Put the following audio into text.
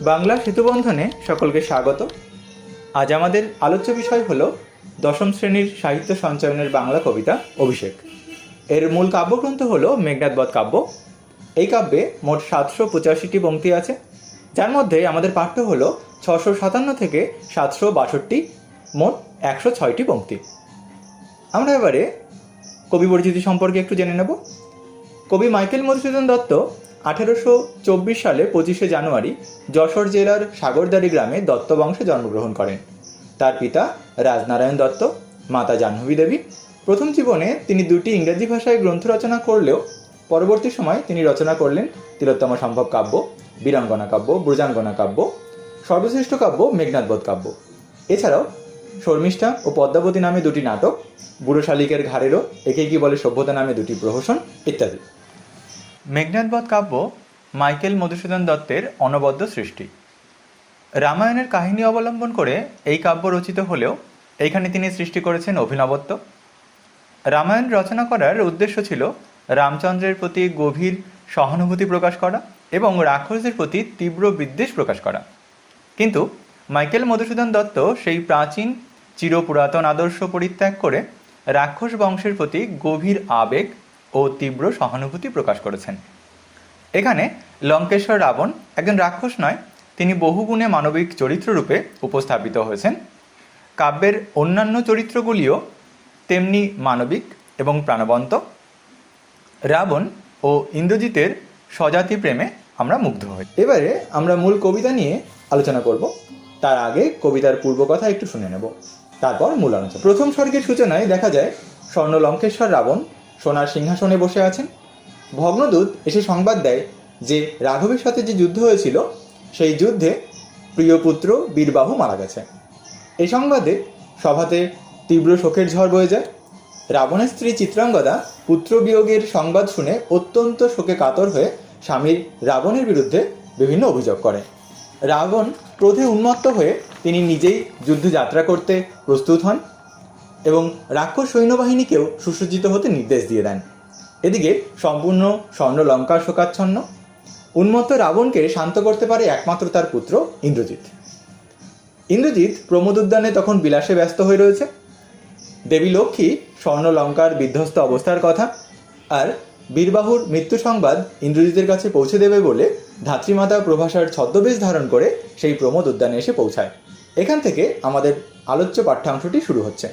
বাংলা সেতুবন্ধনে সকলকে স্বাগত। আজ আমাদের আলোচ্য বিষয় হল দশম শ্রেণির সাহিত্য সঞ্চয়নের বাংলা কবিতা অভিষেক। এর মূল কাব্যগ্রন্থ হল মেঘনাথবধ কাব্য। এই কাব্যে মোট সাতশো পঁচাশিটি পংক্তি আছে। যার মধ্যে আমাদের পাঠ্য হল ছশো সাতান্ন থেকে সাতশো বাষট্টি, মোট একশো ছয়টি পংক্তি আমরা এবারে কবি পরিচিতি সম্পর্কে একটু জেনে নেব। কবি মাইকেল মধুসূদন দত্ত আঠেরোশো চব্বিশ সালে পঁচিশে জানুয়ারি যশোর জেলার সাগরদাড়ি গ্রামে দত্ত বংশে জন্মগ্রহণ করেন। তার পিতা রাজনারায়ণ দত্ত, মাতা জাহ্নবী দেবী। প্রথম জীবনে তিনি দুটি ইংরেজি ভাষায় গ্রন্থ রচনা করলেও পরবর্তী সময় তিনি রচনা করলেন তিলোত্তম সম্ভব কাব্য, বীরাঙ্গনা কাব্য, ব্রজাঙ্গনা কাব্য, সর্বশ্রেষ্ঠ কাব্য মেঘনাথবোধ কাব্য। এছাড়াও শর্মিষ্ঠা ও পদ্মাবতী নামে দুটি নাটক বুড়ো শালিকের ঘাড়েরও একে কি বলে সভ্যতা নামে দুটি প্রহসন ইত্যাদি। মেঘনাথবধ কাব্য মাইকেল মধুসূদন দত্তের অনবদ্য সৃষ্টি। রামায়ণের কাহিনী অবলম্বন করে এই কাব্য রচিত হলেও এইখানে তিনি সৃষ্টি করেছেন অভিনবত্ব। রামায়ণ রচনা করার উদ্দেশ্য ছিল রামচন্দ্রের প্রতি গভীর সহানুভূতি প্রকাশ করা এবং রাক্ষসদের প্রতি তীব্র বিদ্বেষ প্রকাশ করা। কিন্তু মাইকেল মধুসূদন দত্ত সেই প্রাচীন, চিরপুরাতন আদর্শ পরিত্যাগ করে রাক্ষস বংশের প্রতি গভীর আবেগ ও তীব্র সহানুভূতি প্রকাশ করেছেন। এখানে লঙ্কেশ্বর রাবণ একজন রাক্ষস নয়, তিনি বহুগুণে মানবিক চরিত্ররূপে উপস্থাপিত হয়েছেন। কাব্যের অন্যান্য চরিত্রগুলিও তেমনি মানবিক এবং প্রাণবন্ত। রাবণ ও ইন্দ্রজিতের স্বজাতি প্রেমে আমরা মুগ্ধ হই। এবারে আমরা মূল কবিতা নিয়ে আলোচনা করব। তার আগে কবিতার পূর্বকথা একটু শুনে নেব। তারপর মূল আলোচনা। প্রথম স্বর্গের সূচনায় দেখা যায় স্বর্ণ লঙ্কেশ্বর রাবণ সোনার সিংহাসনে বসে আছেন। ভগ্নদূত এসে সংবাদ দেয় যে রাঘবের সাথে যে যুদ্ধ হয়েছিল, সেই যুদ্ধে প্রিয় পুত্র বীরবাহু মারা গেছে এই সংবাদে সভাতে তীব্র শোকের ঝড় বয়ে যায়। রাবণের স্ত্রী চিত্রাঙ্গদা পুত্র বিয়োগের সংবাদ শুনে অত্যন্ত শোকে কাতর হয়ে স্বামীর রাবণের বিরুদ্ধে বিভিন্ন অভিযোগ করে। রাবণ ক্রোধে উন্মত্ত হয়ে তিনি নিজেই যুদ্ধ যাত্রা করতে প্রস্তুত হন। এবং রাক্ষস সৈন্যবাহিনীকেও সুসজ্জিত হতে নির্দেশ দিয়ে দেন। এদিকে সম্পূর্ণ স্বর্ণ লঙ্কার শোকাচ্ছন্ন, উন্মত্ত রাবণকে শান্ত করতে পারে একমাত্র তার পুত্র ইন্দ্রজিৎ। ইন্দ্রজিৎ প্রমোদ উদ্যানে তখন বিলাসে ব্যস্ত হয়ে রয়েছে। দেবী লক্ষ্মী স্বর্ণ লঙ্কার বিধ্বস্ত অবস্থার কথা আর বীরবাহুর মৃত্যু সংবাদ ইন্দ্রজিতের কাছে পৌঁছে দেবে বলে ধাত্রীমাতা প্রভাষার ছদ্মবেশ ধারণ করে সেই প্রমোদ উদ্যানে এসে পৌঁছায়। এখান থেকে আমাদের আলোচ্য পাঠ্যাংশটি শুরু হচ্ছে।